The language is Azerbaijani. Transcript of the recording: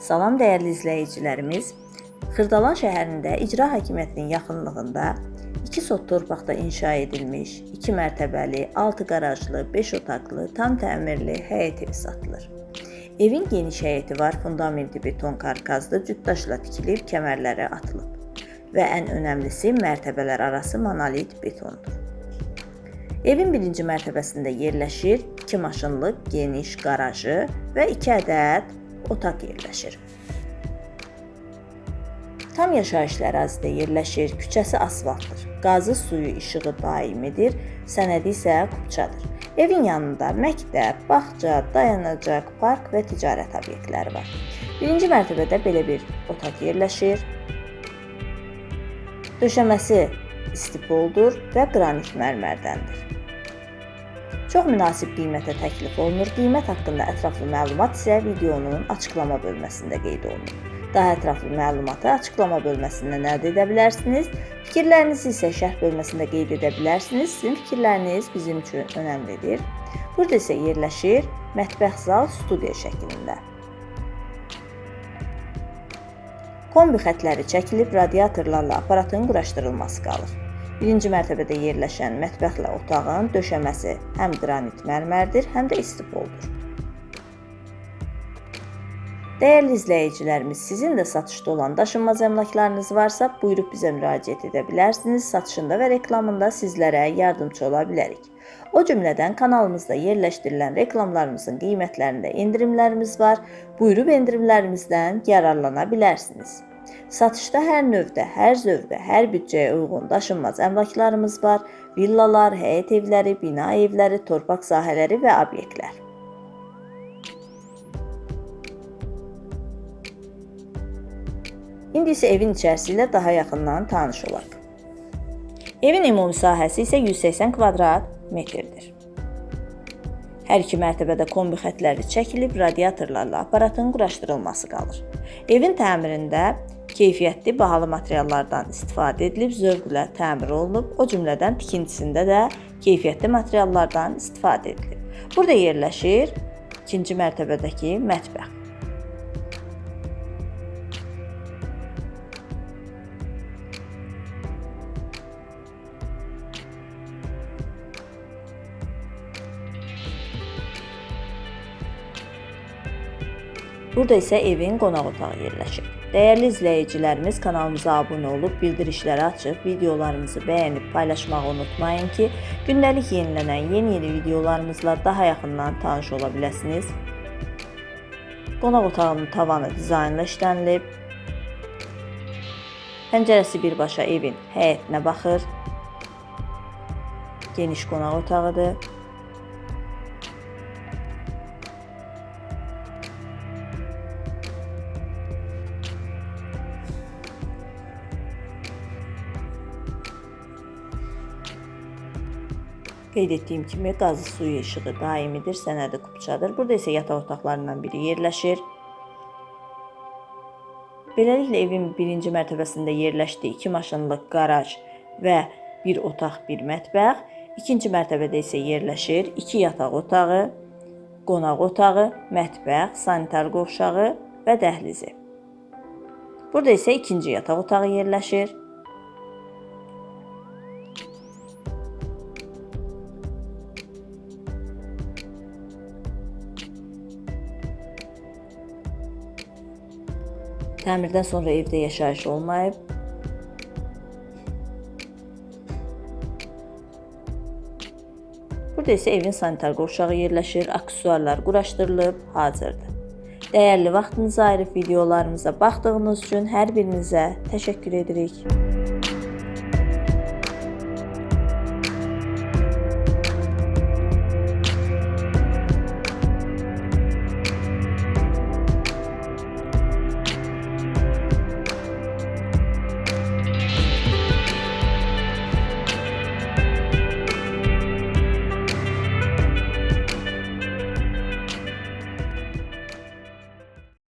Salam dəyərli izləyicilərimiz. Xırdalan şəhərində icra hakimiyyətinin yaxınlığında 2 sot torpaqda inşa edilmiş 2 mərtəbəli, 6 qarajlı, 5 otaqlı, tam təmirli həyət evi satılır. Evin geniş həyəti var, fundamenti beton karkazlı, cütdaşla tikilib, kəmərləri atılıb və ən önəmlisi mərtəbələr arası monolit betondur. Evin birinci mərtəbəsində yerləşir 2 maşınlıq geniş qarajı və 2 ədəd otaq yerləşir. Tam yaşayışlı ərazidə yerləşir, küçəsi asfaltdır. Qazı, suyu, işığı daimidir, sənədi isə kupçadır. Evin yanında məktəb, bağça, dayanacaq, park və ticarət obyektləri var. Birinci mərtəbədə belə bir otaq yerləşir. Döşəməsi istipoldur və qranit mərmərdəndir. Çox münasib qiymətə təklif olunur. Qiymət haqqında ətraflı məlumat isə videonun açıqlama bölməsində qeyd olunur. Daha ətraflı məlumatı açıqlama bölməsindən əldə edə bilərsiniz. Fikirlərinizi isə şərh bölməsində qeyd edə bilərsiniz. Sizin fikirləriniz bizim üçün önəmlidir. Burada isə yerləşir mətbəx zal studiya şəklində. Kombi xətləri çəkilib radiatorlarla aparatın quraşdırılması qalır. Birinci mərtəbədə yerləşən mətbəxlə otağın döşəməsi həm qranit mərmərdir, həm də istipoldur. Dəyərli izləyicilərimiz, sizin də satışda olan daşınmaz əmlaklarınız varsa, buyurub bizə müraciət edə bilərsiniz. Satışında və reklamında sizlərə yardımçı ola bilərik. O cümlədən kanalımızda yerləşdirilən reklamlarımızın qiymətlərində endirimlərimiz var. Buyurub endirimlərimizdən yararlana bilərsiniz. Satışda hər növdə, hər zövqə, hər büdcəyə uyğun daşınmaz əmlaklarımız var. Villalar, həyət evləri, bina evləri, torpaq sahələri və obyektlər. İndi isə evin içərisi ilə daha yaxından tanış olaq. Evin ümumi sahəsi isə 180 kvadrat metrdir. Hər iki mərtəbədə kombi xətləri çəkilib, radiatorlarla aparatın quraşdırılması qalır. Evin təmirində keyfiyyətli, bahalı materiallardan istifadə edilib, zövqlə təmir olunub, o cümlədən tikintisində də keyfiyyətli materiallardan istifadə edilib. Burada yerləşir ikinci mərtəbədəki mətbəx. Burada isə evin qonaq otağı yerləşir. Dəyərli izləyicilərimiz kanalımıza abunə olub, bildirişləri açıb, videolarımızı bəyənib paylaşmağı unutmayın ki, gündəlik yenilənən yeni-yeni videolarımızla daha yaxından tanış ola biləsiniz. Qonaq otağının tavanı dizaynla işlənilib. Pəncərəsi birbaşa evin həyətinə baxır. Geniş qonaq otağıdır. Qeyd etdiyim kimi qazı suyu işığı daimidir, sənədi kupçadır. Burada isə yataq otaqlarından biri yerləşir. Beləliklə evin birinci mərtəbəsində yerləşdiyi 2 maşınlıq qaraj və bir otaq, bir mətbəx, ikinci mərtəbədə isə yerləşir 2 yataq otağı, qonaq otağı, mətbəx, sanitar qovşağı və dəhlizi. Burada isə ikinci yataq otağı yerləşir. Təmirdən sonra evdə yaşayış olmayıb. Burada isə evin sanitar qovşağı yerləşir, aksesuarlar quraşdırılıb, hazırdır. Dəyərli vaxtınızı ayırıb videolarımıza baxdığınız üçün hər birinizə təşəkkür edirik.